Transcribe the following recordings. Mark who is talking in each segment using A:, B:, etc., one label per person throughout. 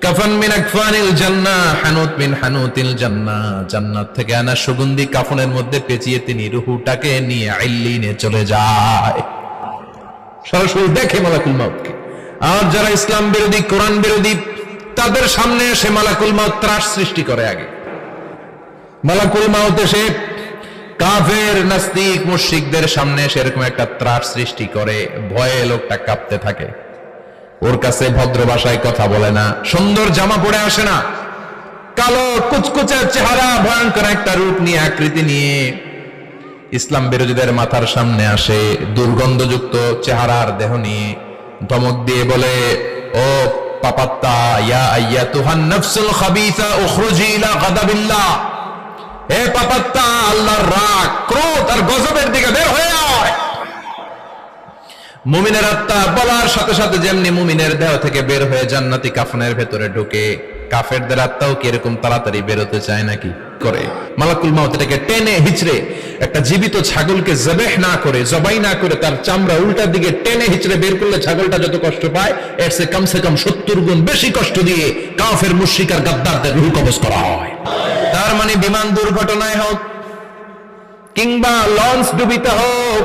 A: কাফন মিন আকফানিল জান্নাহ, হানুত মিন হানুতিল জান্নাহ। জান্নাত থেকে আনা সুগন্ধি কাফনের মধ্যে পেঁচিয়ে তিনি নিয়ে চলে যায়। সরাসরি দেখে মালাকুল মাউতকে। আর যারা ইসলাম বিরোধী, কোরআন বিরোধী, তাদের সামনে এসে মালাকুল মাউত ত্রাস সৃষ্টি করে আগে। মালাকুল মাউত এসে কাফের, নাস্তিক, মুশরিকদের সামনে এসে এরকম একটা ত্রাস সৃষ্টি করে। ভয়ে লোকটা কাঁপতে থাকে। ওর কাছে ভদ্র ভাষায় কথা বলে না। সুন্দর জামা পরে আসে না। কালো কুচকুচে চেহারা, ভয়ঙ্কর একটা রূপ নিয়ে আকৃতি নিয়ে ইসলাম বিরোধীদের মাথার সামনে আসে। দুর্গন্ধযুক্ত চেহারার দেহ নিয়ে ধমক দিয়ে বলে, ও পাপাত্তা, ইয়া আইয়া তুহান নফসুল উখরুজি ইলা গাদাবিল্লাহ। হে পাপাত্তা, আল্লাহর রাগ, ক্রোধ আর গজবের দিকে বের হয়ে আয়। মুমিনের আত্মা বলার সাথে সাথে যেমনি মুমিনের দেহ থেকে বের হয়ে জান্নাতি কাফনের ভেতরে ঢুকে, কাফেরদের আত্মাও কি এরকম তাড়াতাড়ি বেরোতে চায় নাকি? করে। মালাকুল মাউত এটাকে টেনে হিচড়ে একটা জীবিত ছাগলকে জবেহ না করে, জবাই না করে তার চামড়া উল্টার দিকে টেনে হিচড়ে বের করলে ছাগলটা যত কষ্ট পায়, এর সে কমসে কম সত্তর গুণ বেশি কষ্ট দিয়ে কাফের মুশরিকার গাদ্দারদের রুহ কবজ করা হয়। তার মানে বিমান দুর্ঘটনায় হোক কিংবা লঞ্চ ডুবিতে হোক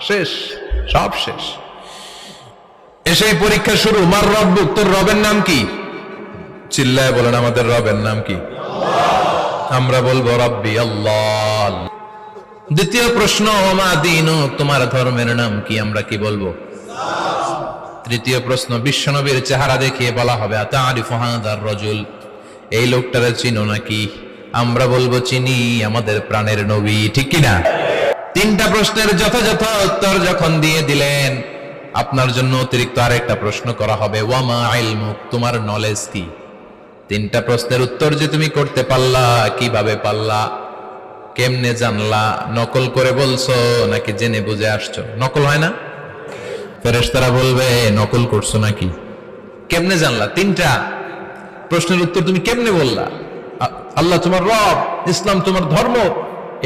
A: শেষ, সব শেষ। এসেই পরীক্ষা শুরু। মার রব তোর রবের নাম কি? চিল্লায় বলেন, আমাদের রবের নাম কি? আমরা বলব, রব্বি আল্লাহ। দ্বিতীয় প্রশ্ন দিন, তোমার ধর্মের নাম কি? আমরা কি বলব? তৃতীয় প্রশ্ন, বিশ্বনবীর চেহারা দেখিয়ে বলা হবে আতা আরিফ হাদার রজুল। এই লোকটারে চিনো নাকি? আমরা বলব, চিনি, আমাদের প্রাণের নবী, ঠিক কিনা? তিনটা প্রশ্নের যথাযথ উত্তর যখন দিয়ে দিলেন, আপনার জন্য অতিরিক্ত আরেকটা প্রশ্ন করা হবে, ওয়ামা ইলমুক? তোমার নলেজ কি? তিনটা প্রশ্নের উত্তর যে তুমি করতে পারলা, কীভাবে পারলা, কেমনে জানলা, নকল করে বলছো নাকি জেনে বুঝে আসছো? নকল হয় না? ফেরেশতারা বলবে, নকল করছ নাকি? কেমনে জানলা? তিনটা প্রশ্নের উত্তর তুমি কেমনে বললা? আল্লাহ তোমার রব, ইসলাম তোমার ধর্ম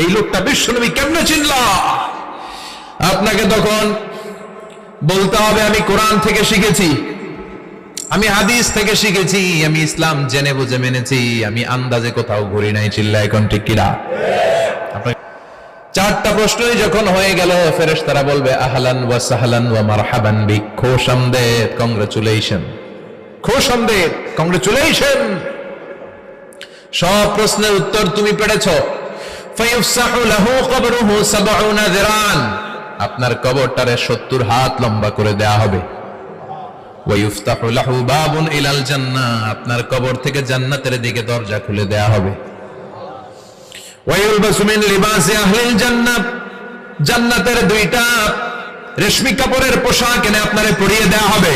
A: এই লোকটা বিশ্বনবী কেমনে চিনলা? আপনাকে তখন বলতে হবে, আমি কোরআন থেকে শিখেছি, আমি হাদিস থেকে শিখেছি, আমি ইসলাম জেনে বুঝে মেনেছি, আমি আন্দাজে কোথাও ঘুরি নাই চিল্লা এখন ঠিক কিনা? চারটা প্রশ্নই যখন হয়ে গেল ফেরেশ তারা বলবে, আহলান ওয়া সাহলান ওয়া মারহাবান বিক খোশামদেদ কংগ্রেচুলেশন। খোশামদেদ কংগ্রেচুলেশন। সব প্রশ্নের উত্তর তুমি পেরেছ। আপনার কবরটারে 70 হাত লম্বা করে দেয়া হবে। আপনার কবর থেকে জান্নাতের দিকে দরজা খুলে দেয়া হবে। জান্নাতের দুইটা রেশমি কাপড়ের পোশাক এনে আপনারে পরিয়ে দেয়া হবে।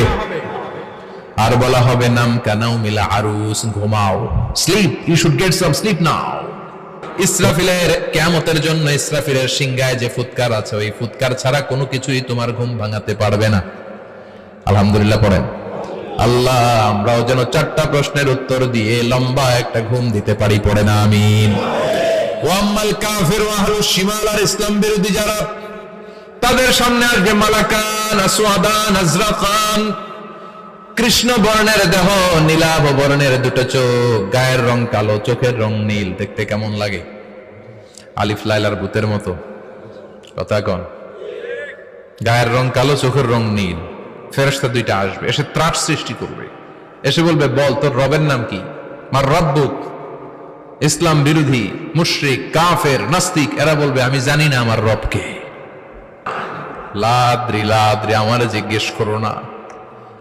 A: আর বলা হবে নাম কানাও মিলা আরুস, ঘুমাও। Sleep you should get some sleep now ইসরাফিলের কেয়ামতের জন্য ইসরাফিলের সিংগায় যে ফুৎকার আছে, ওই ফুৎকার ছাড়া কোনো কিছুই তোমার ঘুম ভাঙাতে পারবে না। আলহামদুলিল্লাহ পড়েন। আল্লাহ, আমরাও যেন চারটা প্রশ্নের উত্তর দিয়ে লম্বা একটা ঘুম দিতে পারি পড়ে না আমিন ওয়াম্মাল কাফির আর ইসলাম বিরোধী যারা, তাদের সামনে আসবে মালাকান, আসওয়াদান, আজরাকান কৃষ্ণ বর্ণের দেহ, নীলাভ বর্ণের দুটো চোখ, গায়ের রং কালো, চোখের রং নীল। দেখতে কেমন লাগে? আলিফ লাইলার ভূতের মতো। কথা কন। গায়ের রং কালো, চোখের রং নীল। ফেরস্তা দুইটা আসবে, এসে ত্রাস সৃষ্টি করবে। এসে বলবে, বল, তোর রবের নাম কি? মার রব্বুক। ইসলাম বিরোধী, মুশরিক, কাফের, নাস্তিক, এরা বলবে, আমি জানি না আমার রবকে। লাদ্রি লাদ্রি, আমার জিজ্ঞেস করো না।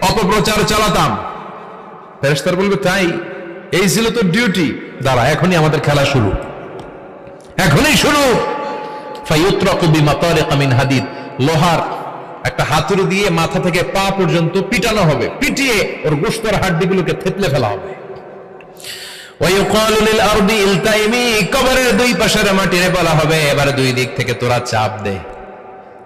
A: অপপ্রচার চালাতাম। ফেরেশতার বলবে, তাই, এই ছিল তো ডিউটি দাঁড়া, এখনই আমাদের খেলা শুরু। এখনই শুরু। হাদিদ। লোহার একটা হাতুড়ি দিয়ে মাথা থেকে পা পর্যন্ত পিটানো হবে। পিটিয়ে ওর গোশতের হাড্ডিগুলোকে থেতলে ফেলা হবে। কবরের দুই পাশের মাটিরে বলা হবে, এবার দুই দিক থেকে তোরা চাপ দে।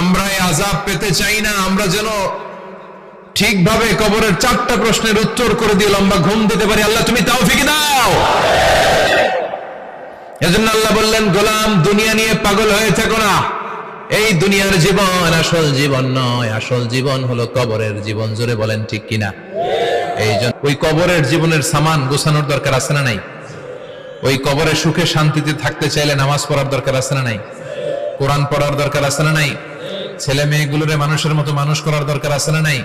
A: আমরা এই আজাব পেতে চাই না, আমরা যেন ঠিকভাবে কবরের চারটা প্রশ্নের উত্তর করে দিয়ে লম্বা ঘুম দিতে পারি। আল্লাহ, তুমি তাও ফিকে দাও। এজন্য আল্লাহ বললেন, গোলাম, দুনিয়া নিয়ে পাগল হয়ে থাকো না। এই দুনিয়ার জীবন আসল জীবন নয়, আসল জীবন হলো কবরের জীবন। জোরে বলেন ঠিক কিনা? এই জন্য ওই কবরের জীবনের সামান গোছানোর দরকার আছে না নাই? ওই কবরে সুখে শান্তিতে থাকতে চাইলে নামাজ পড়ার দরকার আছে না নাই? কোরআন পড়ার দরকার আছে না নাই? ছেলে মেয়েগুলোরে মানুষের মতো মানুষ করার দরকার আছে না নাই?